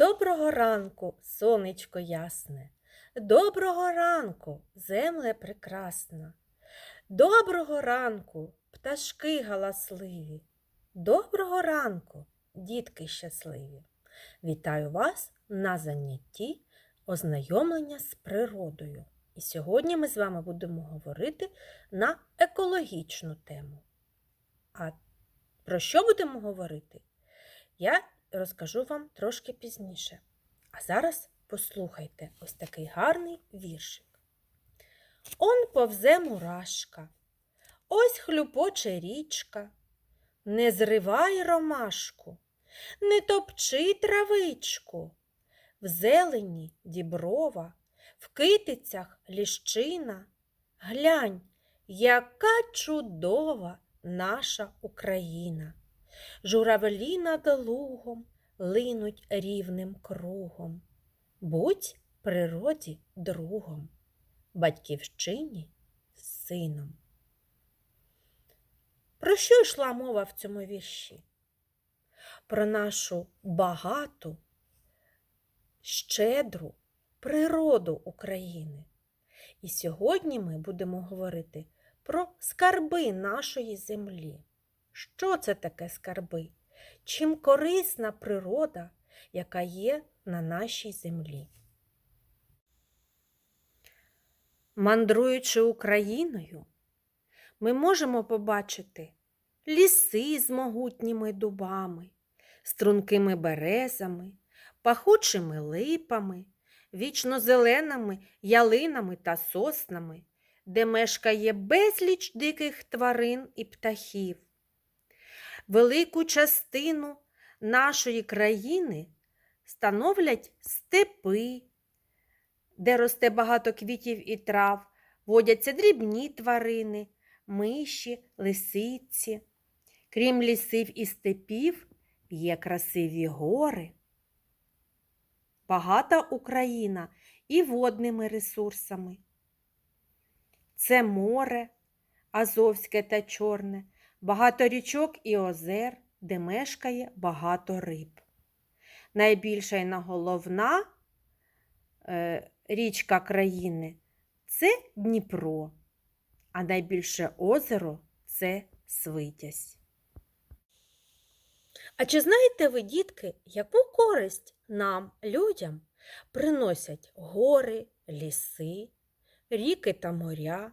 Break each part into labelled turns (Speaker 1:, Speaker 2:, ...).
Speaker 1: Доброго ранку, сонечко ясне, Доброго ранку, земле прекрасна. Доброго ранку, пташки галасливі. Доброго ранку, дітки щасливі. Вітаю вас на занятті ознайомлення з природою. І сьогодні ми з вами будемо говорити на екологічну тему. А про що будемо говорити? Я розкажу вам трошки пізніше. А зараз послухайте ось такий гарний віршик. Он повзе мурашка, ось хлюпоче річка. Не зривай ромашку, не топчи травичку. В зелені діброва, в китицях ліщина. Глянь, яка чудова наша Україна. Журавлі над лугом линуть рівним кругом. Будь природі другом, батьківщині сином. Про що йшла мова в цьому вірші? Про нашу багату, щедру природу України. І сьогодні ми будемо говорити про скарби нашої землі. Що це таке скарби? Чим корисна природа, яка є на нашій землі? Мандруючи Україною, ми можемо побачити ліси з могутніми дубами, стрункими березами, пахучими липами, вічнозеленими ялинами та соснами, де мешкає безліч диких тварин і птахів. Велику частину нашої країни становлять степи, де росте багато квітів і трав, водяться дрібні тварини, миші, лисиці. Крім лісів і степів, є красиві гори. Багата Україна і водними ресурсами. Це море, Азовське та Чорне, багато річок і озер, де мешкає багато риб. Найбільша і наголовна е, річка країни це Дніпро, а найбільше озеро це Свитязь. А чи знаєте ви, дітки, яку користь нам, людям, приносять гори, ліси, ріки та моря,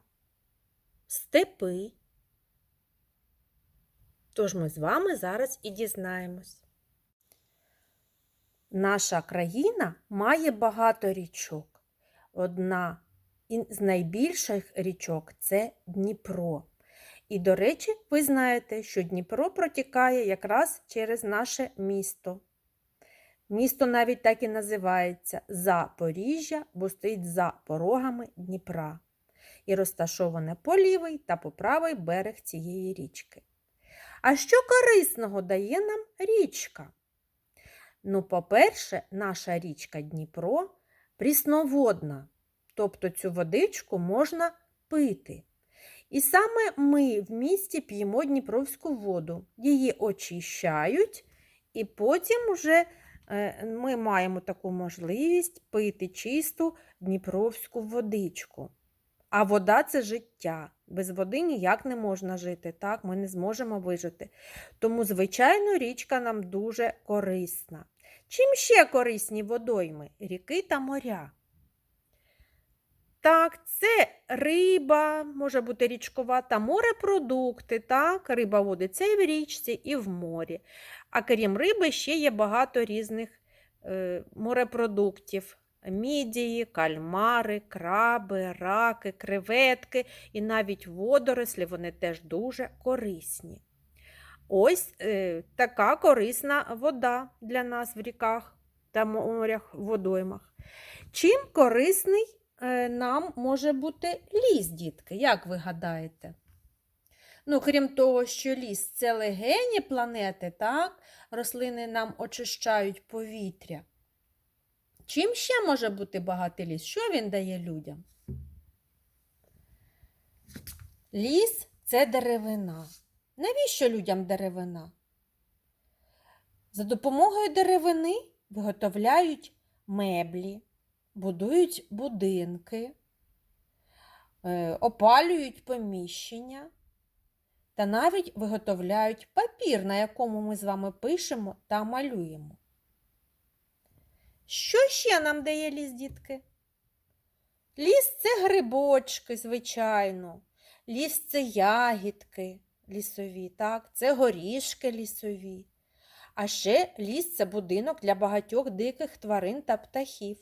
Speaker 1: степи? Тож ми з вами зараз і дізнаємось. Наша країна має багато річок. Одна з найбільших річок це Дніпро. І, до речі, ви знаєте, що Дніпро протікає якраз через наше місто. Місто навіть так і називається Запоріжжя, бо стоїть за порогами Дніпра і розташоване по лівий та по правий берег цієї річки. А що корисного дає нам річка? Ну, по-перше, наша річка Дніпро прісноводна, тобто цю водичку можна пити. І саме ми в місті п'ємо Дніпровську воду. Її очищають, і потім вже е, ми маємо таку можливість пити чисту Дніпровську водичку. А вода це життя. Без води ніяк не можна жити, так, ми не зможемо вижити. Тому, звичайно, річка нам дуже корисна. Чим ще корисні водойми? Ріки та моря. Так, це риба, може бути річкова та морепродукти. Так, риба водиться і в річці, і в морі. А крім риби, ще є багато різних е, морепродуктів. Мідії, кальмари, краби, раки, креветки і навіть водорослі вони теж дуже корисні. Ось е, така корисна вода для нас в ріках та морях, водоймах. Чим корисний е, нам може бути ліс, дітки, як ви гадаєте? Ну, крім того, що ліс це легені планети, так? рослини нам очищають повітря. Чим ще може бути багатий ліс? Що він дає людям? Ліс це деревина. Навіщо людям деревина? За допомогою деревини виготовляють меблі, будують будинки, е, опалюють поміщення та навіть виготовляють папір, на якому ми з вами пишемо та малюємо. Що ще нам дає ліс, дітки? Ліс це грибочки, звичайно. Ліс це ягідки лісові, так? це горішки лісові. А ще ліс це будинок для багатьох диких тварин та птахів.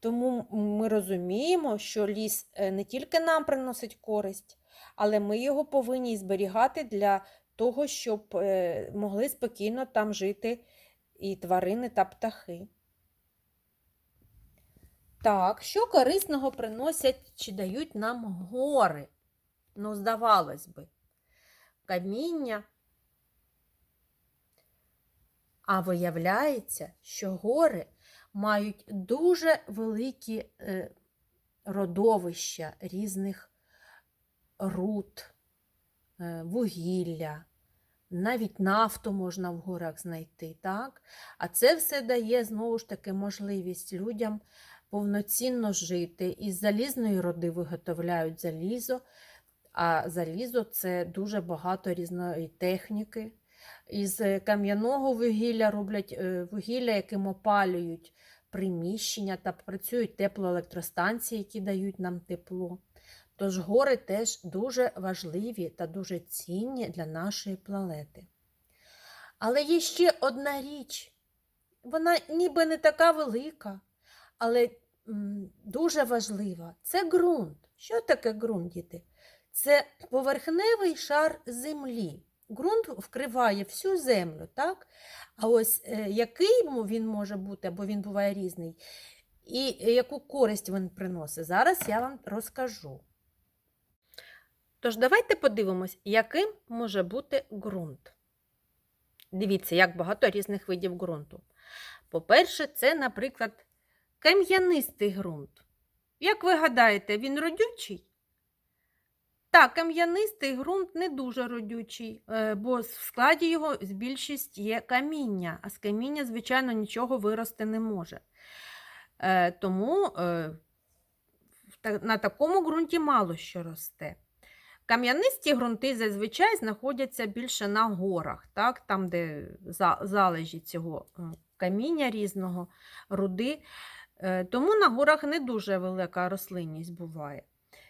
Speaker 1: Тому ми розуміємо, що ліс е, не тільки нам приносить користь, але ми його повинні зберігати для того, щоб е, могли спокійно там жити і тварини та птахи. Так, що корисного приносять чи дають нам гори? Ну, здавалось би, каміння. А виявляється, що гори мають дуже великі е, родовища різних руд, е, вугілля, навіть нафту можна в горах знайти. так? А це все дає знову ж таки можливість людям повноцінно жити. Із залізної роди виготовляють залізо, а залізо це дуже багато різної техніки. Із кам'яного вугілля роблять е, вугілля, яким опалюють приміщення та працюють теплоелектростанції, які дають нам тепло. Тож гори теж дуже важливі та дуже цінні для нашої планети. Але є ще одна річ. Вона ніби не така велика, але дуже важлива. Це ґрунт. Що таке ґрунт, діти? Це поверхневий шар землі. Ґрунт вкриває всю землю, так? А ось е, який він може бути, або він буває різний, і яку користь він приносить, зараз я вам розкажу. Тож давайте подивимось, яким може бути ґрунт. Дивіться, як багато різних видів ґрунту. По-перше, це, наприклад, кам'янистий ґрунт. Як ви гадаєте, він родючий? Так, кам'янистий ґрунт не дуже родючий, е, бо в складі його більшість є каміння, а з каміння, звичайно, нічого вирости не може. Е, Тому е, на такому ґрунті мало що росте. Кам'янисті ґрунти зазвичай знаходяться більше на горах, так, там, де залежі цього каміння різного, руди. Тому на горах не дуже велика рослинність буває,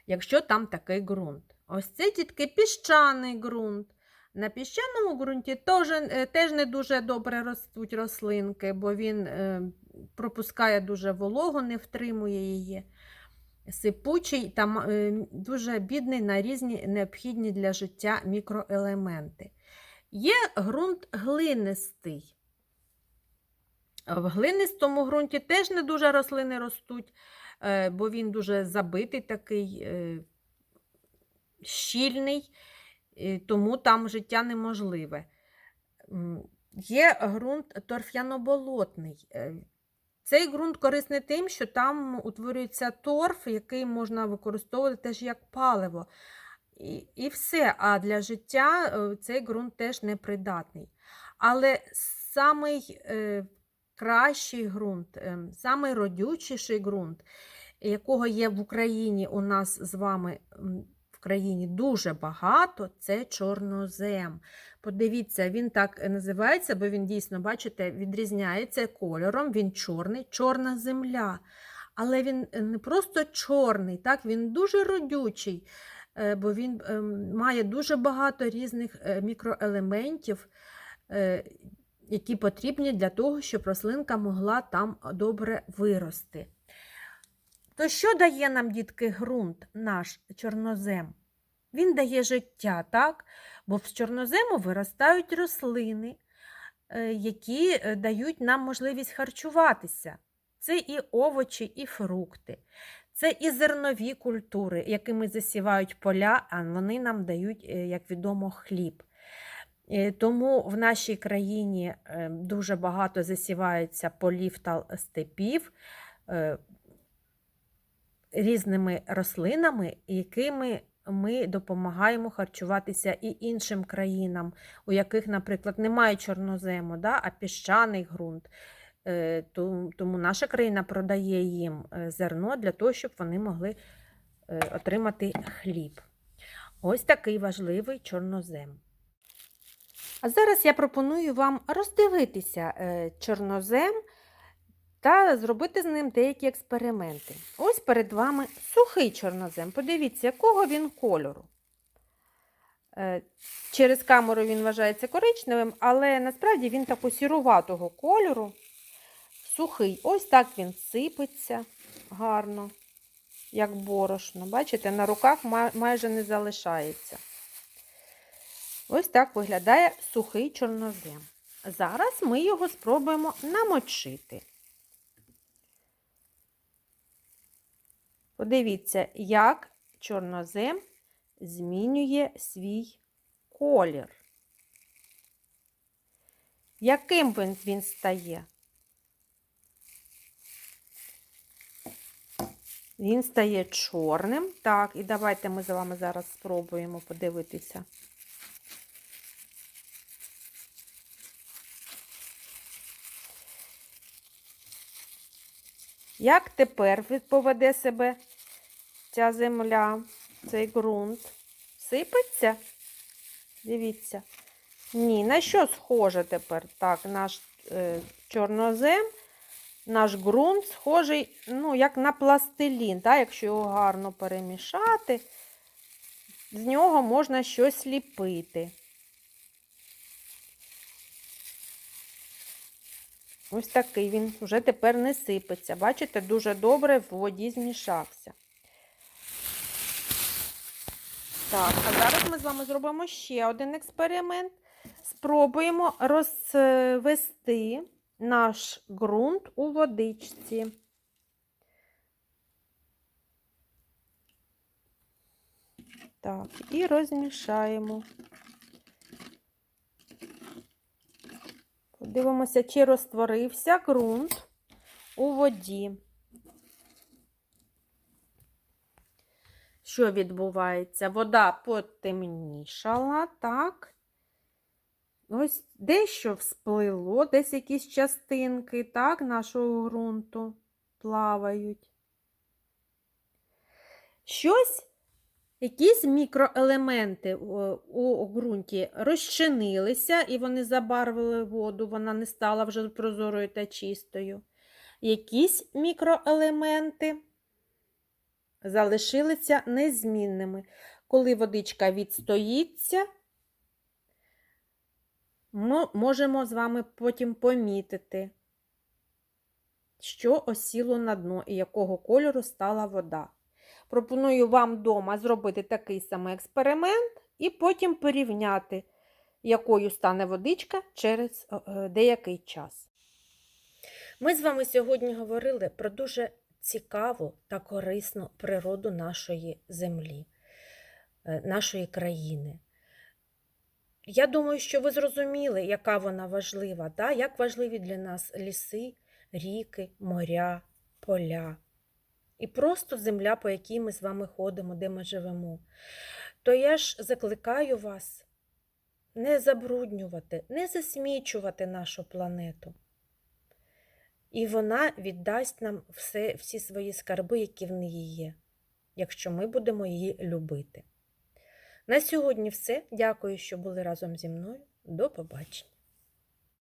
Speaker 1: якщо там такий ґрунт. Ось це тільки піщаний ґрунт. На піщаному ґрунті теж, теж не дуже добре ростуть рослинки, бо він е, пропускає дуже вологу, не втримує її. Сипучий та е, дуже бідний на різні необхідні для життя мікроелементи. Є ґрунт глинистий. В глинистому ґрунті теж не дуже рослини ростуть, е, бо він дуже забитий такий. Е, щільний, тому там життя неможливе. Є ґрунт торф'яноболотний. Е, цей ґрунт корисний тим, що там утворюється торф, який можна використовувати теж як паливо. І і все. А для життя цей ґрунт теж непридатний. Але самий кращий ґрунт, е, самий родючіший ґрунт, якого є в Україні у нас з вами в країні дуже багато, це чорнозем. Подивіться, він так називається, бо він дійсно, бачите, відрізняється кольором, він чорний, чорна земля. Але він е, не просто чорний, так, він дуже родючий, е, бо він ем, має дуже багато різних е, мікроелементів, які потрібні для того, щоб рослинка могла там добре вирости. То що дає нам, дітки, ґрунт, наш чорнозем? Він дає життя, так? бо з чорнозему виростають рослини, е, які е, дають нам можливість харчуватися. Це і овочі, і фрукти, це і зернові культури, якими засівають поля, а вони нам дають, е, як відомо, хліб. Тому в нашій країні дуже багато засівається полів та степів різними рослинами, якими ми допомагаємо харчуватися і іншим країнам, у яких, наприклад, немає чорнозему, да, а піщаний ґрунт. е, тому наша країна продає їм е, зерно для того, щоб вони могли е, отримати хліб. Ось такий важливий чорнозем. А зараз я пропоную вам роздивитися е, чорнозем та зробити з ним деякі експерименти. Ось перед вами сухий чорнозем. Подивіться, якого він кольору. Е, Через камеру він вважається коричневим, але насправді він такого сіруватого кольору. Сухий. Ось так він сипеться гарно, як борошно. Бачите, на руках май- майже не залишається. Ось так виглядає сухий чорнозем. Зараз ми його спробуємо намочити. Подивіться, як чорнозем змінює свій колір. Яким він, стає? Він стає чорним. Так, і давайте ми з вами зараз спробуємо подивитися. Як тепер поведе себе ця земля, цей ґрунт? Сипеться? Дивіться. Ні, на що схоже тепер? Так, наш е, чорнозем, наш ґрунт схожий, ну, як на пластилін, так? якщо його гарно перемішати, з нього можна щось ліпити. Ось такий він вже тепер не сипеться. Бачите, дуже добре в воді змішався. Так, а зараз ми з вами зробимо ще один експеримент. Спробуємо розвести наш ґрунт у водичці. Так, і розмішаємо. Подивимося, чи розтворився ґрунт у воді. Що відбувається? Вода потемнішала, так? Ось дещо всплило, десь якісь частинки, так, нашого ґрунту плавають. Щось, якісь мікроелементи у ґрунті розчинилися, і вони забарвили воду, вона не стала вже прозорою та чистою. Якісь мікроелементи залишилися незмінними. Коли водичка відстоїться, ми можемо з вами потім помітити, що осіло на дно і якого кольору стала вода. Пропоную вам вдома зробити такий самий експеримент і потім порівняти, якою стане водичка через е, деякий час. Ми з вами сьогодні говорили про дуже цікаву та корисну природу нашої землі, е, нашої країни. Я думаю, що ви зрозуміли, яка вона важлива, да? як важливі для нас ліси, ріки, моря, поля. І просто земля, по якій ми з вами ходимо, де ми живемо. То я ж закликаю вас не забруднювати, не засмічувати нашу планету. І вона віддасть нам все, всі свої скарби, які в неї є, якщо ми будемо її любити. На сьогодні все. Дякую, що були разом зі мною. До побачення.